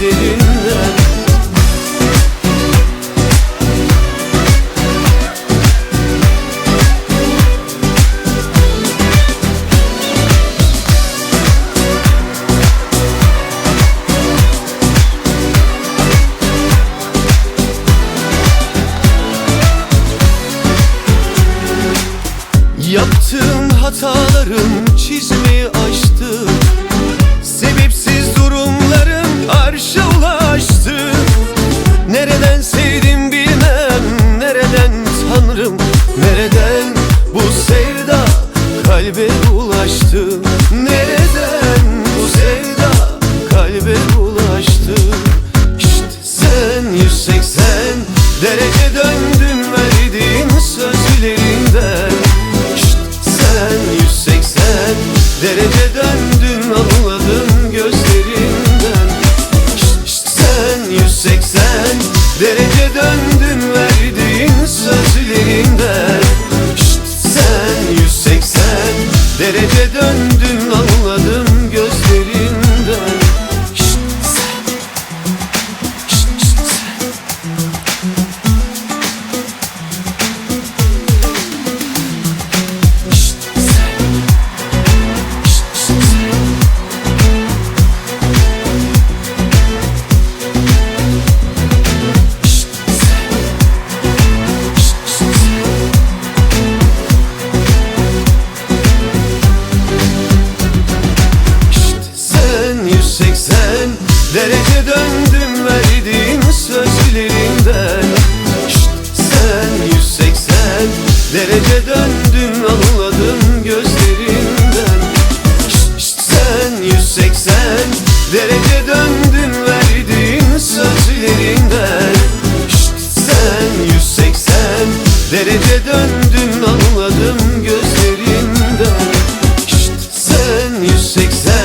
gözlerinden Yaptığım hatalarım çizmeyi aştı. Nereden bu sevda kalbe bulaştı? Nereden Derece döndüm verdiğim sözlerimden Şşt sen 180 Derece döndüm anladım gözlerimden Şşt, şşt sen 180 Derece döndüm verdiğim sözlerimden Şşt sen 180 Derece döndüm anladım gözlerimden Şşt sen 180